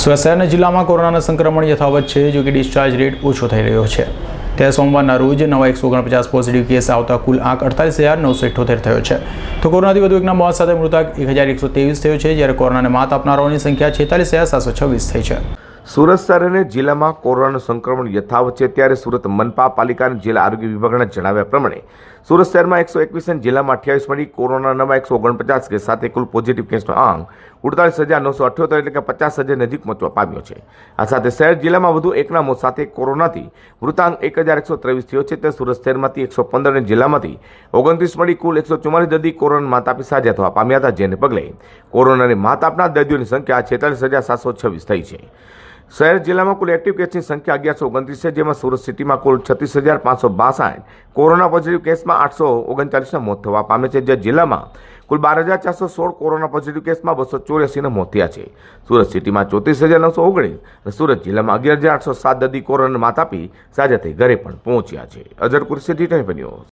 શહેરના જિલ્લામાં કોરોનાના સંક્રમણ યથાવત છે જો કે ડિસ્ચાર્જ રેટ ઓછો થઈ રહ્યો છે. ત્યારે સોમવારના રોજ નવા એકસો ઓગણપચાસ પોઝિટિવ કેસ આવતા કુલ આંક અડતાલીસ હજાર નવસો ઇઠ્ઠોતેર થયો છે. તો કોરોનાથી વધુ એકના મોત સાથે મૃતક એક હજાર એકસો ત્રેવીસ થયો છે, જ્યારે કોરોનાને માત આપનારાઓની સંખ્યા છેતાલીસ હજાર સાતસો છવ્વીસ થઈ છે. સુરત શહેર અને જિલ્લામાં કોરોનાનું સંક્રમણ યથાવત છે ત્યારે સુરત મનપા પાલિકા અને જિલ્લા આરોગ્ય વિભાગના જણાવ્યા પ્રમાણે સુરત શહેરમાં એકસો એકવીસ અને જિલ્લામાં અઠ્યાવીસ મળી કોરોના નવા એકસો ઓગણપચાસ કેસ સાથે કુલ પોઝિટિવ કેસનો આંક ઉડતાલીસ હજાર નવસો અઠ્યોતેર એટલે કે પચાસ હજાર નજીક પહોંચવા પામ્યો છે. આ સાથે શહેર જિલ્લામાં વધુ એકના મોત સાથે કોરોનાથી મૃતાંક એક હજાર એકસો ત્રેવીસ થયો છે. તે સુરત શહેરમાંથી એકસો પંદર અને જિલ્લામાંથી ઓગણત્રીસ મળી કુલ એકસો ચુમ્માલીસ દર્દી કોરોના માતાપી સાજા થવા પામ્યા હતા. જેને પગલે કોરોનાની માત આપનાર દર્દીઓની સંખ્યા છેતાલીસ હજાર સાતસો છવ્વીસ થઈ છે. શહેર જિલ્લામાં કુલ એક્ટિવ કેસની સંખ્યા અગિયારસો ઓગણત્રીસ છે, જેમાં સુરત સિટીમાં કુલ છત્રીસ હજાર પાંચસો બાસઠ કોરોના પોઝિટિવ કેસમાં આઠસો ઓગણચાલીસના મોત થવા પામે છે, જે જિલ્લામાં કુલ બાર હજાર ચારસો સોળ કોરોના પોઝિટિવ કેસમાં બસો ચોર્યાસીના મોત થયા છે. સુરત સિટીમાં ચોત્રીસ હજાર નવસો ઓગણીસ અને સુરત જિલ્લામાં અગિયાર હજાર આઠસો સાત દર્દી કોરોના માત આપી સાજા થઈ ઘરે પણ પહોંચ્યા છે. અઝર કુરશી ન્યૂઝ